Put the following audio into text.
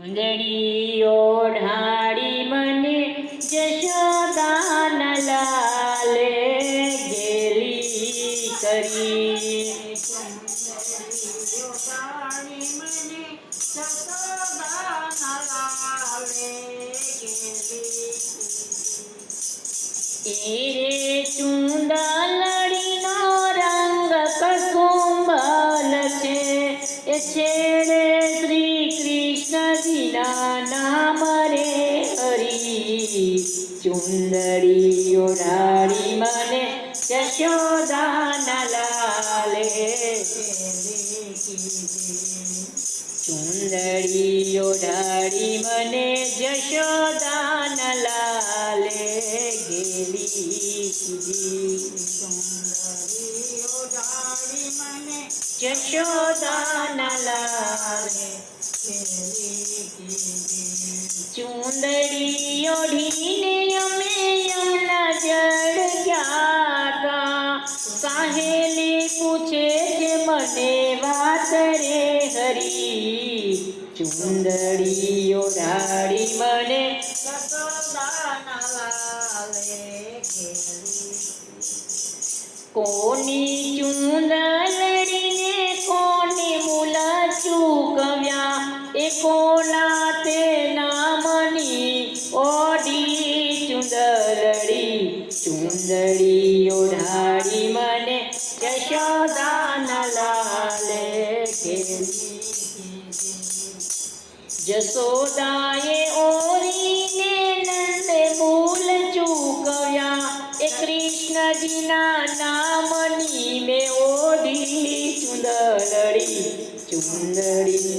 ચુંદડી ઓઢાડી મને જશોદાન લાલે ગેલી કરી. એરે ચુંદલડીનો હરી નારી મને જશોદાના લાલે ચુંદડી ઓઢાડી મને જશોદાન લાલે ગેલી કીધી જશોદાન લાલે ચુંદડી ઓઢીને સાહેલી પૂછે છે, મને વાત રે હરી? ચુંદડીઓ ડાળી મને કોની ચુંદલડીને કોની મુલા ચૂકવ્યા એ કોના તે નામની ઓડી ચુંદડી? ઓઢાડી મને જશોદાન લાલે કેલી જસોદાએ ઓરીને નંદે મૂલ ચૂકવ્યા. એ કૃષ્ણજીના નામની મેં ઓઢી ચુંદડી ચુંદડી.